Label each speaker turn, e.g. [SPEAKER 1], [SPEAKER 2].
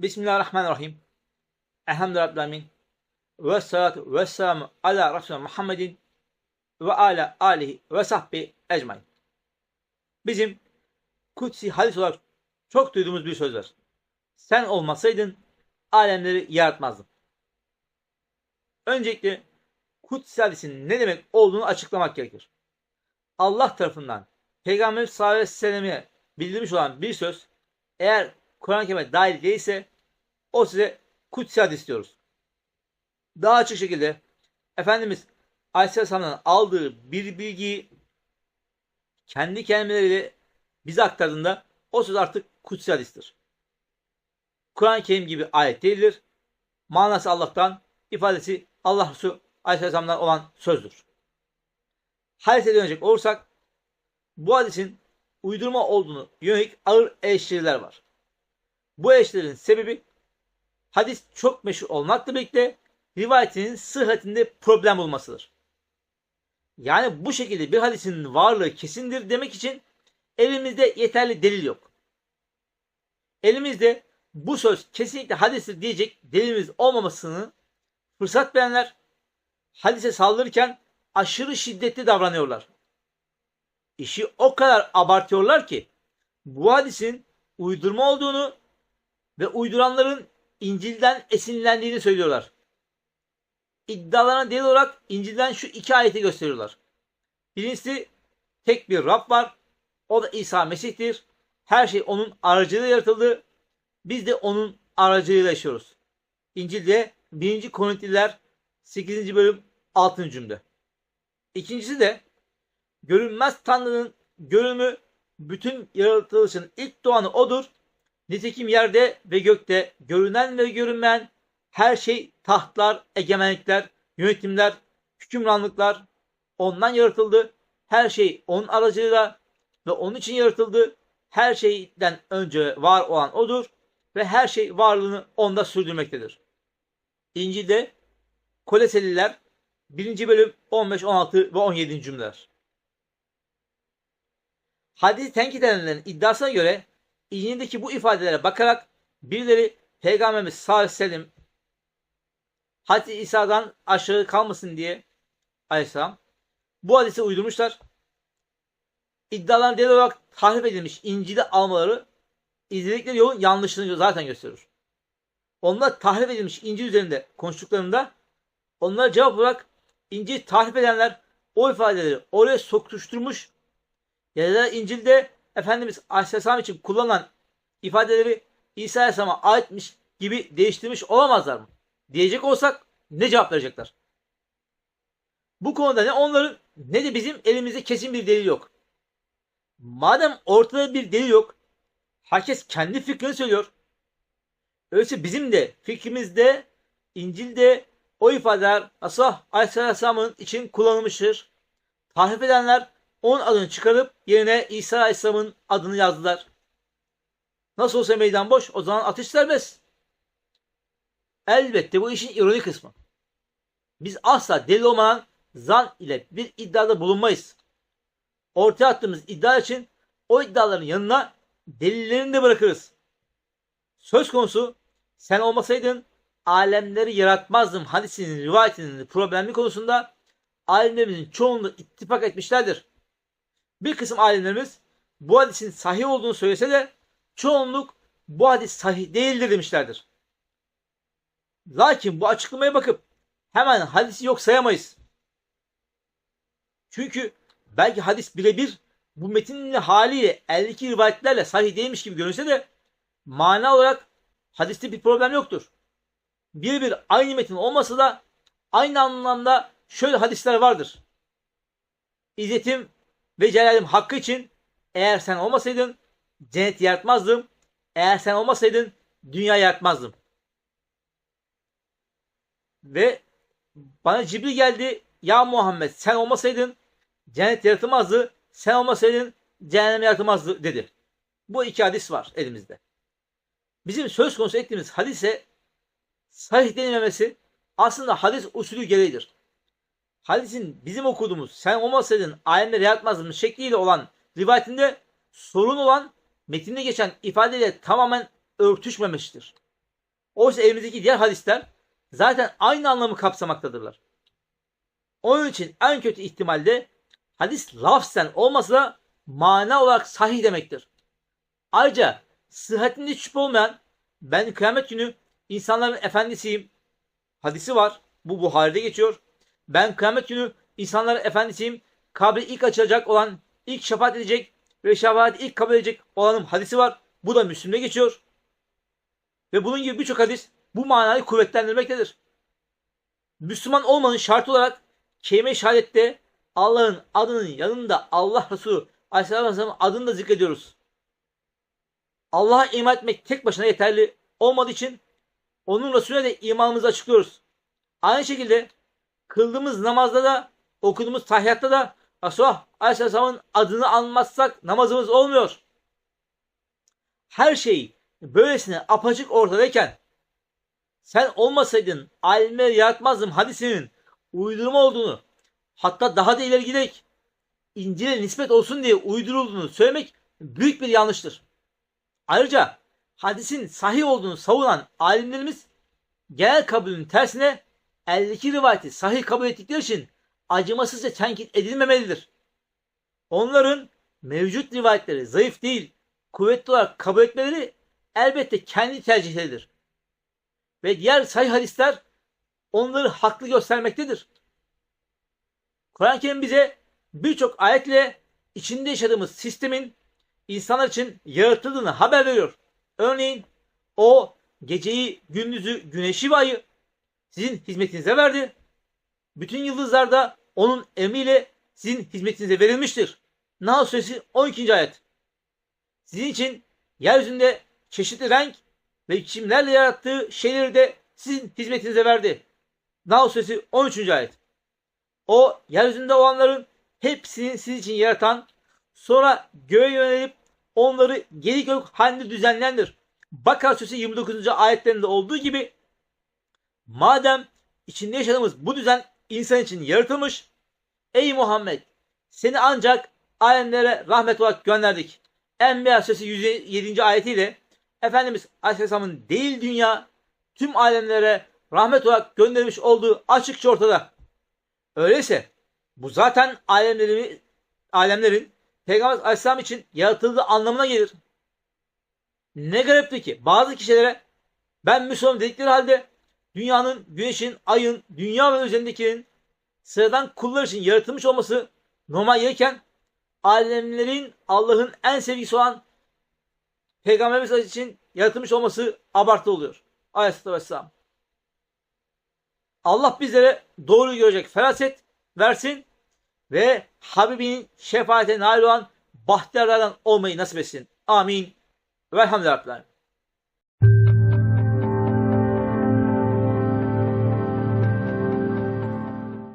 [SPEAKER 1] Bismillahirrahmanirrahim. Elhamdülillahi Ve salatu ve selamu ala Resulü Muhammedin ve ala alihi ve sahbi ecmain. Bizim kutsi hadis olarak çok duyduğumuz bir söz var. Sen olmasaydın alemleri yaratmazdın. Öncelikle kutsi hadisin ne demek olduğunu açıklamak gerekir. Allah tarafından Peygamber sallallahu aleyhi ve selleme bildirmiş olan bir söz eğer Kur'an-ı Kerim'e dahil değilse o size kutsi hadis diyoruz. Daha açık şekilde Efendimiz Aleyhisselam'dan aldığı bir bilgiyi kendi kelimeleriyle bize aktardığında o söz artık kutsi hadistir. Kur'an-ı Kerim gibi ayet değildir. Manası Allah'tan, ifadesi Allah Resulü Aleyhisselam'dan olan sözdür. Hadise dönecek olursak bu hadisin uydurma olduğunu yönelik ağır eleştiriler var. Bu eleştirilerin sebebi hadis çok meşhur olmakla birlikte rivayetinin sıhhatinde problem bulmasıdır. Yani bu şekilde bir hadisin varlığı kesindir demek için elimizde yeterli delil yok. Elimizde bu söz kesinlikle hadistir diyecek delilimiz olmamasını fırsat verenler hadise saldırırken aşırı şiddetli davranıyorlar. İşi o kadar abartıyorlar ki bu hadisin uydurma olduğunu ve uyduranların İncil'den esinlendiğini söylüyorlar. İddialarına delil olarak İncil'den şu iki ayeti gösteriyorlar. Birincisi tek bir Rab var. O da İsa Mesih'tir. Her şey onun aracılığıyla yaratıldı. Biz de onun aracılığıyla yaşıyoruz. İncil'de 1. Korintliler 8. bölüm 6. cümle. İkincisi de görünmez Tanrı'nın görünümü bütün yaratılışın ilk doğanı odur. Nitekim yerde ve gökte görünen ve görünmeyen her şey tahtlar, egemenlikler, yönetimler, hükümranlıklar ondan yaratıldı. Her şey onun aracılığıyla ve onun için yaratıldı. Her şeyden önce var olan odur ve her şey varlığını onda sürdürmektedir. İncil'de Koleseliler 1. bölüm 15, 16 ve 17. cümleler. Hadis tenkit edenlerin iddiasına göre İncil'deki bu ifadelere bakarak birileri Peygamberimiz sallallahu aleyhi ve sellem Hazreti İsa'dan aşağı kalmasın diye aleyhisselam bu hadisi uydurmuşlar. İddiaların delil olarak tahrip edilmiş İncil'i almaları izledikleri yolun yanlışlığını zaten gösterir. Onlar tahrip edilmiş İncil üzerinde konuştuklarında onlara cevap olarak İncil tahrip edenler o ifadeleri oraya sokuşturmuş ya da İncil'de Efendimiz Aleyhisselam için kullanılan ifadeleri İsa Aleyhisselam'a aitmiş gibi değiştirmiş olamazlar mı? Diyecek olsak ne cevap verecekler? Bu konuda ne onların ne de bizim elimizde kesin bir delil yok. Madem ortada bir delil yok, herkes kendi fikrini söylüyor. Öyleyse bizim de fikrimizde İncil'de o ifadeler Asah Aleyhisselam'ın için kullanılmıştır. Tahrif edenler onun adını çıkarıp yerine İsa Aleyhisselam'ın adını yazdılar. Nasıl olsa meydan boş o zaman atış serbest. Elbette bu işin ironi kısmı. Biz asla delil olmadan zan ile bir iddiada bulunmayız. Ortaya attığımız iddia için o iddiaların yanına delillerini de bırakırız. Söz konusu sen olmasaydın alemleri yaratmazdım hadisinin rivayetinin problemli konusunda alimlerimizin çoğunluğu ittifak etmişlerdir. Bir kısım alimlerimiz bu hadisin sahih olduğunu söylese de çoğunluk bu hadis sahih değildir demişlerdir. Lakin bu açıklamaya bakıp hemen hadisi yok sayamayız. Çünkü belki hadis birebir bu metinli haliyle eldeki rivayetlerle sahih değilmiş gibi görünse de mana olarak hadiste bir problem yoktur. Birebir aynı metin olmasa da aynı anlamda şöyle hadisler vardır. İzzetim ve celalim hakkı için eğer sen olmasaydın cennet yaratmazdım. Eğer sen olmasaydın dünya yaratmazdım. Ve bana Cibril geldi. Ya Muhammed sen olmasaydın cennet yaratılmazdı. Sen olmasaydın cehennem yaratılmazdı dedi. Bu iki hadis var elimizde. Bizim söz konusu ettiğimiz hadise sahih denilmemesi aslında hadis usulü gereğidir. Hadisin bizim okuduğumuz sen olmasaydın alemleri yaratmazdın şekliyle olan rivayetinde sorun olan metinde geçen ifadeyle tamamen örtüşmemiştir. Oysa elimizdeki diğer hadisler zaten aynı anlamı kapsamaktadırlar. Onun için en kötü ihtimalde hadis lafzen olmasa da mana olarak sahih demektir. Ayrıca sıhhatinde şüphe olmayan ben kıyamet günü insanların efendisiyim hadisi var. Bu Buhari'de geçiyor. Ben kıyamet günü insanların efendisiyim. Kabri ilk açılacak olan, ilk şefaat edecek ve şefaat ilk kabul edecek olanım hadisi var. Bu da Müslüm'de geçiyor. Ve bunun gibi birçok hadis bu manayı kuvvetlendirmektedir. Müslüman olmanın şartı olarak kelime-i şehadette Allah'ın adının yanında Allah Resulü Aleyhisselam'ın adını da zikrediyoruz. Allah'a iman etmek tek başına yeterli olmadığı için onun Resulüne de imanımızı açıklıyoruz. Aynı şekilde kıldığımız namazda da okuduğumuz tahiyyatta da Resulullah Aleyhisselam'ın adını anmazsak namazımız olmuyor. Her şey böylesine apaçık ortadayken sen olmasaydın alimleri yaratmazdım hadisinin uydurma olduğunu hatta daha da ileri giderek İncil'e nispet olsun diye uydurulduğunu söylemek büyük bir yanlıştır. Ayrıca hadisin sahih olduğunu savunan alimlerimiz genel kabulün tersine eldeki rivayeti sahih kabul ettikleri için acımasızca tenkit edilmemelidir. Onların mevcut rivayetleri zayıf değil, kuvvetli olarak kabul etmeleri elbette kendi tercihleridir. Ve diğer sahih hadisler onları haklı göstermektedir. Kur'an-ı Kerim bize birçok ayetle içinde yaşadığımız sistemin insanlar için yaratıldığını haber veriyor. Örneğin o geceyi, gündüzü, güneşi ve ayı sizin hizmetinize verdi. Bütün yıldızlar da onun emriyle sizin hizmetinize verilmiştir. Nahl suresi 12. ayet. Sizin için yeryüzünde çeşitli renk ve biçimlerle yarattığı şeyleri de sizin hizmetinize verdi. Nahl suresi 13. ayet. O yeryüzünde olanların hepsini sizin için yaratan, sonra göğe yönelip onları geri gök halinde düzenlendir. Bakara suresi 29. ayetlerinde olduğu gibi madem içinde yaşadığımız bu düzen insan için yaratılmış, ey Muhammed seni ancak alemlere rahmet olarak gönderdik. Enbiya suresi 107. ayetiyle Efendimiz Aleyhisselam'ın değil dünya tüm alemlere rahmet olarak göndermiş olduğu açıkça ortada. Öyleyse bu zaten alemlerin, alemlerin Peygamber Aleyhisselam için yaratıldığı anlamına gelir. Ne garipti ki bazı kişilere ben Müslüman dedikleri halde dünyanın, güneşin, ayın, dünya ve üzerindekilerin sıradan kullar için yaratılmış olması normal gelirken alemlerin Allah'ın en sevgisi olan Peygamberimiz için yaratılmış olması abartı oluyor. Aleyhisselatü Vesselam. Allah bizlere doğruyu görecek feraset versin ve Habibinin şefaate nail olan bahtiyarlardan olmayı nasip etsin. Amin. Velhamdülillah.